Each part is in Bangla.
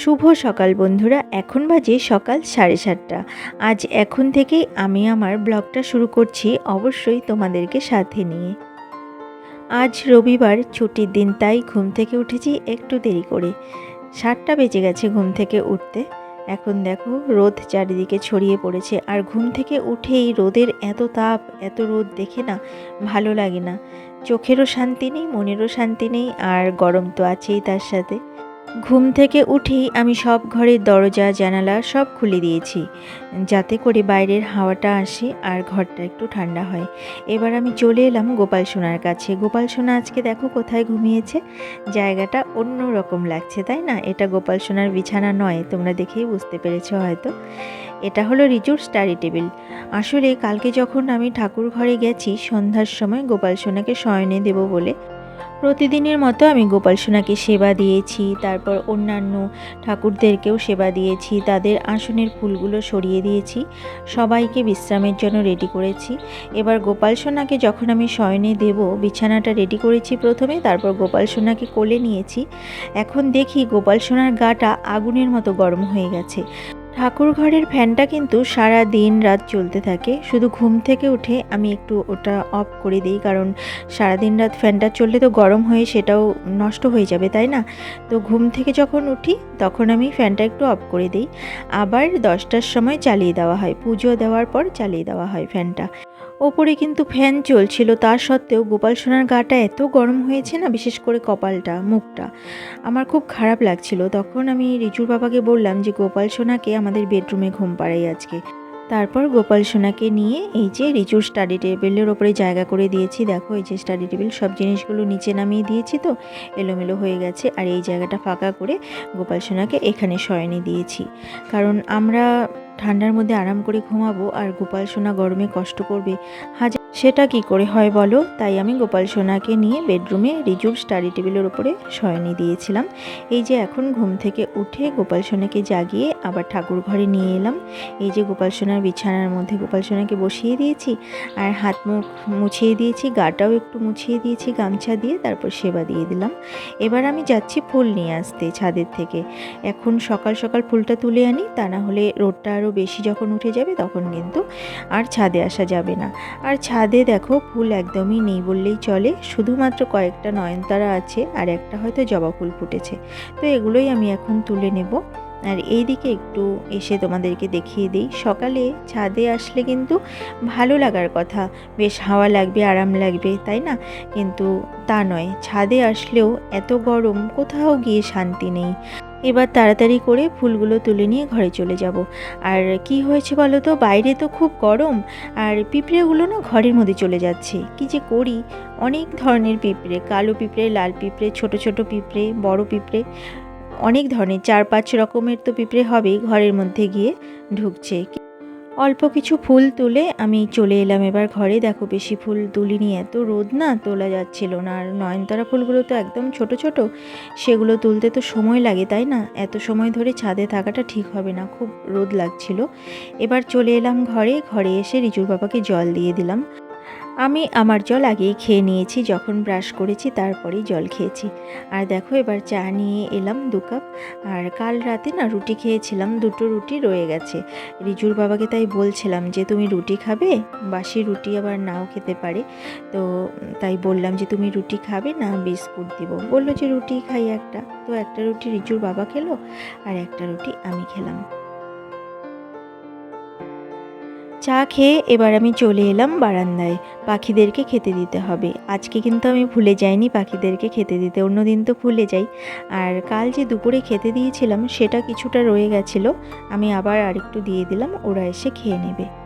শুভ সকাল বন্ধুরা, এখন বাজে সকাল সাড়ে সাতটা। আজ এখন থেকেই আমি আমার ব্লগটা শুরু করছি অবশ্যই তোমাদেরকে সাথে নিয়ে। আজ রবিবার, ছুটির দিন, তাই ঘুম থেকে উঠেছি একটু দেরি করে। সাতটা বেজে গেছে ঘুম থেকে উঠতে। এখন দেখো, রোদ চারিদিকে ছড়িয়ে পড়েছে। আর ঘুম থেকে উঠেই রোদের এত তাপ, এত রোদ দেখে না ভালো লাগে না। চোখেরও শান্তি নেই, মনেরও শান্তি নেই, আর গরম তো আছেই তার সাথে। ঘুম থেকে উঠেই আমি সব ঘরের দরজা, জানালা সব খুলে দিয়েছি। যাতে করে বাইরের হাওয়াটা আসে আর ঘরটা একটু ঠান্ডা হয়। এবার আমি চলে এলাম গোপাল সোনার কাছে। গোপাল সোনা আজকে দেখো কোথায় ঘুমিয়েছে? জায়গাটা অন্য রকম লাগছে, তাই না? এটা গোপাল সোনার বিছানা নয়, তোমরা দেখেই বুঝতে পেরেছ হয়তো। এটা হলো রিজুর স্টাডি টেবিল আসলে কালকে যখন আমি ঠাকুর ঘরে গেছি, সন্ধ্যার সময় গোপাল সোনাকে শয়নে দেব বলে প্রতিদিনের মতো আমি গোপাল সোনাকে সেবা দিয়েছি, তারপর অন্যান্য ঠাকুরদেরকেও সেবা দিয়েছি, তাদের আসনের ফুলগুলো সরিয়ে দিয়েছি, সবাইকে বিশ্রামের জন্য রেডি করেছি। এবার গোপাল সোনাকে যখন আমি শয়নে দেব, বিছানাটা রেডি করেছি প্রথমে, তারপর গোপাল সোনাকে কোলে নিয়েছি। এখন দেখি গোপাল সোনার গাটা আগুনের মতো গরম হয়ে গেছে। ঠাকুর ঘরের ফ্যানটা কিন্তু সারা দিন রাত চলতে থাকে। শুধু ঘুম থেকে উঠে আমি একটু ওটা অফ করে দিই, কারণ সারা দিন রাত ফ্যানটা চললে তো গরম হয়ে সেটাও নষ্ট হয়ে যাবে, তাই না? তো ঘুম থেকে যখন উঠি, তখন আমি ফ্যানটা একটু অফ করে দিই। আবার দশটার সময় চালিয়ে দেওয়া হয়। পুজো দেওয়ার পর চালিয়ে দেওয়া হয় ফ্যানটা। ওপরে কিন্তু ফ্যান চলছিল। তার সত্ত্বেও গোপাল সোনার গাটা এত গরম হয়েছে না, বিশেষ করে কপালটা, মুখটা। আমার খুব খারাপ লাগছিল। তখন আমি রিচুর বাবাকে বললাম যে, গোপাল সোনাকে আমাদের বেডরুমে ঘুম পাড়াই আজকে। তারপর গোপাল সোনাকে নিয়ে এই যে রিচুর স্টাডি টেবিলের ওপরে জায়গা করে দিয়েছি, দেখো এই যে স্টাডি টেবিল সব জিনিসগুলো নিচে নামিয়ে দিয়েছি তো, এলোমেলো হয়ে গেছে। আর এই জায়গাটা ফাঁকা করে গোপাল সোনাকে এখানে শয়নে দিয়েছি। কারণ আমরা ঠান্ডার মধ্যে আরাম করে ঘুমাবো আর গোপাল সোনা গরমে কষ্ট করবে হাজার সেটা কি করে হয় বলো? তাই আমি গোপাল সোনাকে নিয়ে বেডরুমে রিজুর স্টাডি টেবিলের ওপরে শয়নি দিয়েছিলাম। এই যে এখন ঘুম থেকে উঠে গোপাল সোনাকে জাগিয়ে আবার ঠাকুর ঘরে নিয়ে এলাম। এই যে গোপাল সোনার বিছানার মধ্যে গোপাল সোনাকে বসিয়ে দিয়েছি আর হাত মুখ মুছিয়ে দিয়েছি, গাটাও একটু মুছিয়ে দিয়েছি, গামছা দিয়ে তারপর সেবা দিয়ে দিলাম। এবার আমি যাচ্ছি ফুল নিয়ে আসতে ছাদের থেকে। এখন সকাল সকাল ফুলটা তুলে আনি, তা না হলে রোদটা আরও বেশি যখন উঠে যাবে তখন কিন্তু আর ছাদে আসা যাবে না। আর ছাদে দেখো ফুল একদমই নেই বললেই চলে। শুধুমাত্র কয়েকটা নয়নতারা আছে আর একটা হয়তো জবা ফুল ফুটেছে। তো এগুলোই আমি এখন তুলে নেব। আর এই দিকে একটু এসে তোমাদেরকে দেখিয়ে দিই। সকালে ছাদে আসলে কিন্তু ভালো লাগার কথা। বেশ হাওয়া লাগবে, আরাম লাগবে, তাই না? কিন্তু তা নয়, ছাদে আসলেও এত গরম, কোথাও গিয়ে শান্তি নেই। এবার তাড়াতাড়ি করে ফুলগুলো তুলে নিয়ে ঘরে চলে যাব। আর কি হয়েছে বলো তো? বাইরে তো খুব গরম। আর পিঁপড়েগুলো না ঘরের মধ্যে চলে যাচ্ছে। কি যে করি? অনেক ধরনের পিঁপড়ে, কালো পিঁপড়ে, লাল পিঁপড়ে, ছোট ছোট পিঁপড়ে, বড় পিঁপড়ে, অনেক ধরনের, চার পাঁচ রকমের তো পিঁপড়ে হবেই ঘরের মধ্যে গিয়ে ঢুকছে। অল্প কিছু ফুল তুলে আমি চলে এলাম এবার ঘরে। দেখো বেশি ফুল তুলিনি, এত রোদ না, তোলা যাচ্ছিল না। আর নয়নতারা ফুলগুলো তো একদম ছোট ছোট, সেগুলো তুলতে তো সময় লাগে, তাই না? এত সময় ধরে ছাদে থাকাটা ঠিক হবে না, খুব রোদ লাগছিল। এবার চলে এলাম ঘরে ঘরে এসে রিজুর বাবাকে জল দিয়ে দিলাম। আমি আমার জল আগেই খেয়ে নিয়েছি, যখন ব্রাশ করেছি তারপরেই জল খেয়েছি। আর দেখো এবার চা নিয়ে এলাম দু কাপ, আর কাল রাতে না রুটি খেয়েছিলাম, দুটো রুটি রয়ে গেছে। রিজুর বাবাকে তাই বলছিলাম যে, তুমি রুটি খাবে? বাসি রুটি আবার নাও খেতে পারে। তো তাই বললাম যে, তুমি রুটি খাবে না, বিস্কুট দিব। বলল যে, রুটি খাই একটা। তো একটা রুটি রিজুর বাবা খেলো, আর একটা রুটি আমি খেলাম। চা খেয়ে এবার আমি চলে এলাম বারান্দায়। পাখিদেরকে খেতে দিতে হবে। আজকে কিন্তু আমি ভুলে যাইনি পাখিদেরকে খেতে দিতে। অন্যদিন তো ভুলে যাই। আর কাল যে দুপুরে খেতে দিয়েছিলাম, সেটা কিছুটা রয়ে গেছিল। আমি আবার আরেকটু দিয়ে দিলাম, ওরা এসে খেয়ে নেবে।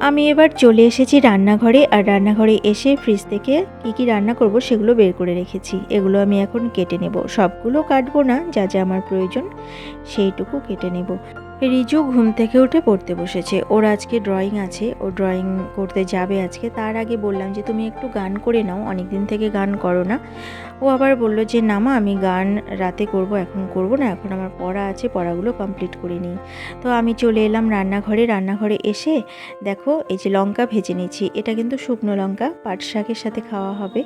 আমি এবার চলে এসেছি রান্নাঘরে, আর রান্নাঘরে এসে ফ্রিজ থেকে কি কি রান্না করব সেগুলো বের করে রেখেছি। এগুলো আমি এখন কেটে নেব। সবগুলো কাটবো না, যা যা আমার প্রয়োজন সেইটুকু কেটে নেব। রিজু ঘুম থেকে উঠে পড়তে বসেছে। ওর আজকে ড্রয়িং আছে, ও ড্রয়িং করতে যাবে আজকে। তার আগে বললাম যে, তুমি একটু গান করে নাও অনেক দিন থেকে গান করো না। ও আবার বলল যে, না মা, আমি গান রাতে করব, এখন করব না, এখন আমার পড়া আছে, পড়াগুলো কমপ্লিট করে নিই। তো আমি চলে এলাম রান্নাঘরে। রান্নাঘরে এসে দেখো, এই যে লঙ্কা ভেজে নিচ্ছি এটা কিন্তু শুকনো লঙ্কা, পাট শাকের সাথে খাওয়া হবে।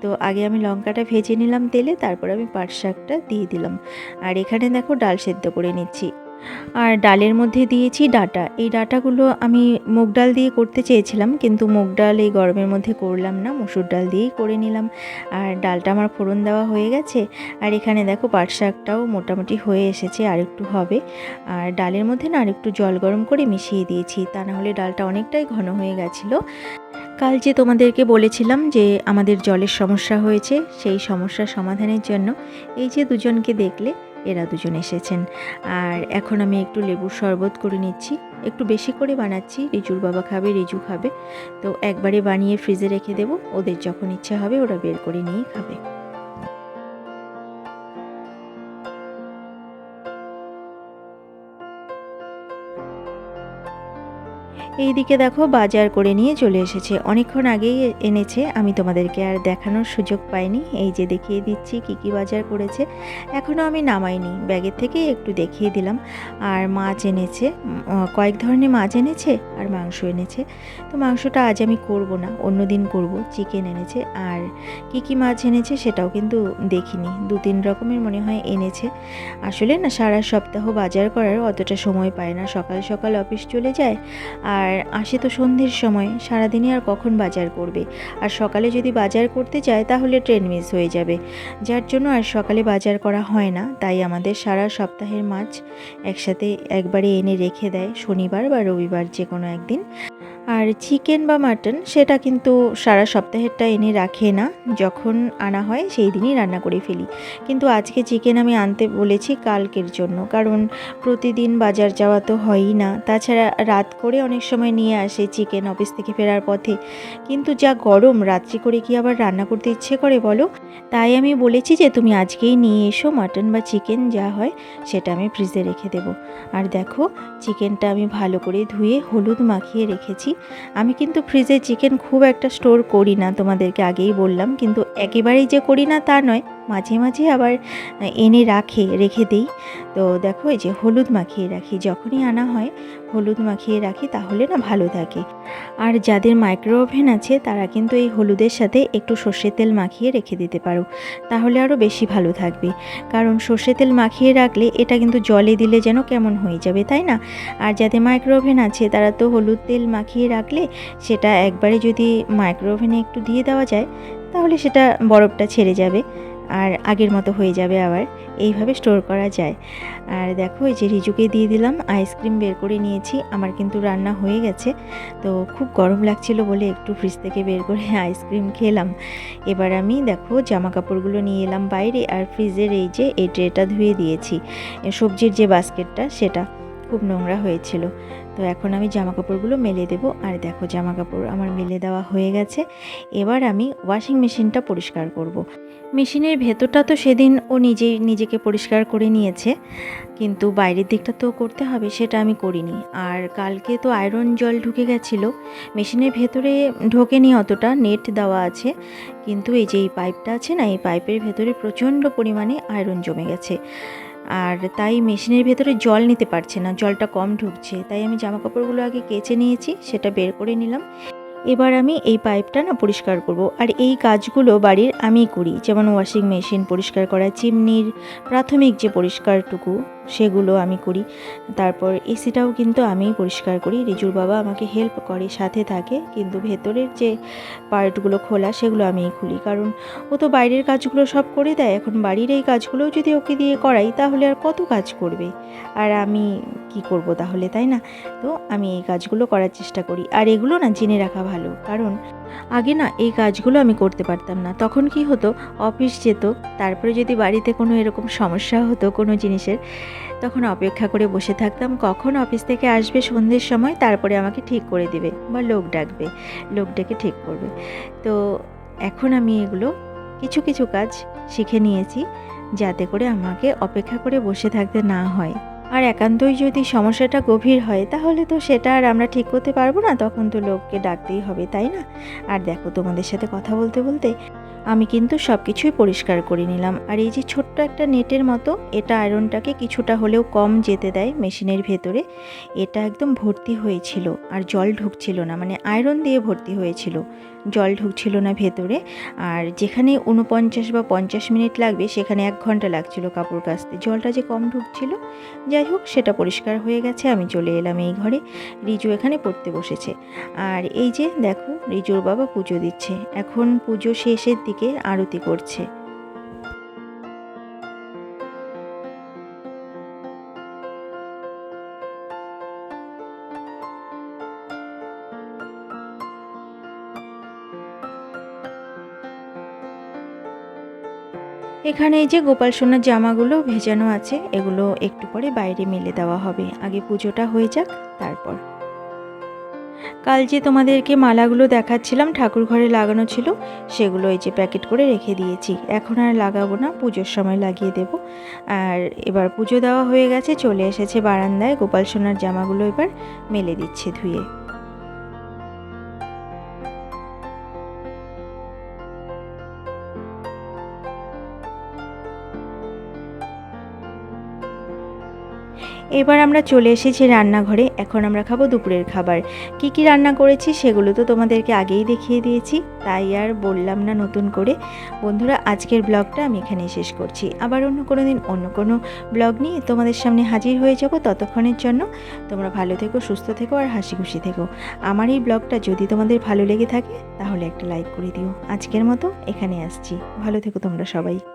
তো আগে আমি লঙ্কাটা ভেজে নিলাম তেলে, তারপর আমি পাট শাকটা দিয়ে দিলাম। আর এখানে দেখো ডাল সেদ্ধ করে নিচ্ছি। আর ডালের মধ্যে দিয়েছি ডাটা। এই ডাটাগুলো আমি মুগ ডাল দিয়ে করতে চেয়েছিলাম, কিন্তু মুগ ডাল এই গরমের মধ্যে করলাম না, মুসুর ডাল দিয়েই করে নিলাম। আর ডালটা আমার ফোড়ন দেওয়া হয়ে গেছে, আর এখানে দেখো পাট শাকটাও মোটামুটি হয়ে এসেছে, আর একটু হবে। আর ডালের মধ্যে না আর একটু জল গরম করে মিশিয়ে দিয়েছি, তা না হলে ডালটা অনেকটাই ঘন হয়ে গেছিল। কাল যে তোমাদেরকে বলেছিলাম যে আমাদের জলের সমস্যা হয়েছে, সেই সমস্যার সমাধানের জন্য, এই যে দুজনকে দেখলে এরা দুজন এসেছেন। আর এখন আমি একটু লেবুর শরবত করে নিচ্ছি। একটু বেশি করে বানাচ্ছি। রিজুর বাবা খাবে, রিজু খাবে। তো একবারে বানিয়ে ফ্রিজে রেখে দেবো। ওদের যখন ইচ্ছা হবে ওরা বের করে নিয়ে খাবে। এইদিকে দেখো বাজার করে নিয়ে চলে এসেছে। অনেকক্ষণ আগেই এনেছে। আমি তোমাদেরকে আর দেখানোর সুযোগ পাইনি। এই যে দেখিয়ে দিচ্ছি কি কি বাজার করেছে। এখনও আমি নামাইনি। ব্যাগের থেকেই একটু দেখিয়ে দিলাম। আর মাছ এনেছে। কয়েক ধরনের মাছ এনেছে আর মাংস এনেছে। তো মাংসটা আজ আমি করব না। অন্য দিন করব। চিকেন এনেছে। আর কি কি মাছ এনেছে সেটাও কিন্তু দেখিনি। দু তিন রকমের মনে হয় এনেছে। আসলে না, সারা সপ্তাহ বাজার করার অতটা সময় পায় না। সকাল সকাল অফিস চলে যায়। আর আসে তো সন্ধ্যের সময়, সারাদিনে আর কখন বাজার করবে? আর সকালে যদি বাজার করতে যায়, তাহলে ট্রেন মিস হয়ে যাবে। যার জন্য আর সকালে বাজার করা হয় না, তাই আমাদের সারা সপ্তাহের মাছ একসাথে একবারে এনে রেখে দেয়, শনিবার বা রবিবার যে কোনো একদিন। আর চিকেন বা মাটন সেটা কিন্তু সারা সপ্তাহেরটা এনে রাখে না। যখন আনা হয় সেই দিনই রান্না করে ফেলি। কিন্তু আজকে চিকেন আমি আনতে বলেছি কালকের জন্য। কারণ প্রতিদিন বাজার যাওয়া তো হয়ই না। তাছাড়া রাত করে অনেক সময় নিয়ে আসে চিকেন অফিস থেকে ফেরার পথে। কিন্তু যা গরম, রাত্রি করে কি আবার রান্না করতে ইচ্ছে করে বলো? তাই আমি বলেছি যে তুমি আজকেই নিয়ে এসো মাটন বা চিকেন যা হয় সেটা আমি ফ্রিজে রেখে দেবো। আর দেখো, চিকেনটা আমি ভালো করে ধুয়ে হলুদ মাখিয়ে রেখেছি। আমি কিন্তু ফ্রিজে চিকেন খুব একটা স্টোর করি না, তোমাদেরকে আগেই বললাম। কিন্তু একেবারেই যে করি না তা নয়, মাঝে মাঝে আবার এনে রাখে, রেখে দেই। তো দেখো, এই যে হলুদ মাখিয়ে রাখি, যখনই আনা হয় হলুদ মাখিয়ে রাখি, তাহলে না ভালো থাকে। আর যাদের মাইক্রো ওভেন আছে, তারা কিন্তু এই হলুদের সাথে একটু সর্ষের তেল মাখিয়ে রেখে দিতে পারো। তাহলে আরও বেশি ভালো থাকবে। কারণ সর্ষের তেল মাখিয়ে রাখলে এটা কিন্তু জলে দিলে যেন কেমন হয়ে যাবে, তাই না? আর যাদের মাইক্রো ওভেন আছে, তারা তো হলুদ তেল মাখিয়ে রাখলে সেটা একবারে যদি মাইক্রো ওভেনে একটু দিয়ে দেওয়া যায়, তাহলে সেটা বরফটা ছেড়ে যাবে আর আগের মতো হয়ে যাবে আবার। এইভাবে স্টোর করা যায়। আর দেখো, এই যে রিজুকে দিয়ে দিলাম আইসক্রিম বের করে নিয়েছি, আমার কিন্তু রান্না হয়ে গেছে। তো খুব গরম লাগছিল বলে একটু ফ্রিজ থেকে বের করে আইসক্রিম খেলাম। এবার আমি দেখো জামা কাপড়গুলো নিয়ে এলাম বাইরে আর ফ্রিজের এই যে এই ট্রেটা ধুয়ে দিয়েছি। সবজির যে বাস্কেটটা সেটা খুব নোংরা হয়েছিল। তো এখন আমি জামা কাপড়গুলো মেলে দেবো। আর দেখো জামা কাপড় আমার মেলে দেওয়া হয়ে গেছে। এবার আমি ওয়াশিং মেশিনটা পরিষ্কার করব। মেশিনের ভেতরটা তো সেদিন ও নিজেই নিজেকে পরিষ্কার করে নিয়েছে। কিন্তু বাইরের দিকটা তো করতে হবে, সেটা আমি করিনি। আর কালকে তো আয়রন জল ঢুকে গেছিল। মেশিনের ভেতরে ঢোকেনি অতটা নেট দেওয়া আছে। কিন্তু এই যে এই পাইপটা আছে না, এই পাইপের ভেতরে প্রচণ্ড পরিমাণে আয়রন জমে গেছে। আর তাই মেশিনের ভেতরে জল নিতে পারছে না, জলটা কম ঢুকছে। তাই আমি জামা কাপড়গুলো আগে কেচে নিয়েছি, সেটা বের করে নিলাম। এবার আমি এই পাইপটা না পরিষ্কার করব। আর এই কাজগুলো বাড়ির আমি করি, যেমন ওয়াশিং মেশিন পরিষ্কার করা, চিমনির প্রাথমিক যে পরিষ্কারটুকু। সেগুলো আমি করি। তারপর এসিটাও কিন্তু আমিই পরিষ্কার করি। রিজুর বাবা আমাকে হেল্প করে, সাথে থাকে। কিন্তু ভেতরের যে পার্টগুলো খোলা, সেগুলো আমিই খুলি। কারণ ও তো বাইরের কাজগুলো সব করে দেয়। এখন বাড়ির এই কাজগুলোও যদি ওকে দিয়ে করাই, তাহলে আর কত কাজ করবে? আর আমি কি করব তাহলে, তাই না? তো আমি এই কাজগুলো করার চেষ্টা করি। আর এগুলো না জেনে রাখা ভালো। কারণ আগে না এই কাজগুলো আমি করতে পারতাম না। তখন কি হতো? অফিস যেত, তারপরে যদি বাড়িতে কোনো এরকম সমস্যা হতো কোনো জিনিসের তখন অপেক্ষা করে বসে থাকতাম, কখন অফিস থেকে আসবে সন্ধ্যের সময়? তারপরে আমাকে ঠিক করে দিবে বা লোক ডাকবে, লোক ডেকে ঠিক করবে। তো এখন আমি এগুলো কিছু কিছু কাজ শিখে নিয়েছি, যাতে করে আমাকে অপেক্ষা করে বসে থাকতে না হয়। আর একান্তই যদি সমস্যাটা গভীর হয়, তাহলে তো সেটা আর আমরা ঠিক করতে পারব না, তখন তো লোককে ডাকতেই হবে, তাই না? আর দেখো তোমাদের সাথে কথা বলতে বলতে আমি কিন্তু সব কিছুই পরিষ্কার করে নিলাম। আর এই যে ছোট্ট একটা নেটের মতো, এটা আয়রনটাকে কিছুটা হলেও কম যেতে দেয় মেশিনের ভেতরে। এটা একদম ভর্তি হয়েছিল, আর জল ঢুকছিল না মানে আয়রন দিয়ে ভর্তি হয়েছিল। জল ঢুকছিল না ভেতরে। আর যেখানে উনপঞ্চাশ বা পঞ্চাশ মিনিট লাগবে, সেখানে এক ঘণ্টা লাগছিল কাপড় কাচতে। জলটা যে কম ঢুকছিল, যাই হোক, সেটা পরিষ্কার হয়ে গেছে, আমি চলে এলাম এই ঘরে। রিজু এখানে পড়তে বসেছে। আর এই যে, দেখো, রিজুর বাবা পুজো দিচ্ছে। এখন পুজো শেষের দিকে আরতি করছে। এখানে এই যে গোপাল সোনার জামাগুলো ভেজানো আছে, এগুলো একটু পরে বাইরে মেলে দেওয়া হবে। আগে পুজোটা হয়ে যাক, তারপর। কাল যে তোমাদেরকে মালাগুলো দেখাচ্ছিলাম, ঠাকুর ঘরে লাগানো ছিল, সেগুলো এই যে প্যাকেট করে রেখে দিয়েছি। এখন আর লাগাবো না, পুজোর সময় লাগিয়ে দেব। আর এবার পুজো দেওয়া হয়ে গেছে, চলে এসেছে বারান্দায়, গোপাল সোনার জামাগুলো এবার মেলে দিচ্ছে ধুয়ে। এবার আমরা চলে এসেছি রান্নাঘরে, এখন আমরা খাব দুপুরের খাবার। কি কি রান্না করেছি সেগুলো তো তোমাদেরকে আগেই দেখিয়ে দিয়েছি, তাই আর বললাম না নতুন করে। বন্ধুরা, আজকের ব্লগটা আমি এখানেই শেষ করছি। আবার অন্য কোনো দিন অন্য কোনো ব্লগ নিয়ে তোমাদের সামনে হাজির হয়ে যাব ততক্ষণের জন্য। তোমরা ভালো থেকো, সুস্থ থেকো আর হাসি খুশি থেকো। আমার এই ব্লগটা যদি তোমাদের ভালো লেগে থাকে, তাহলে একটা লাইক করে দিও। আজকের মতো এখানে আসছি। ভালো থেকো তোমরা সবাই।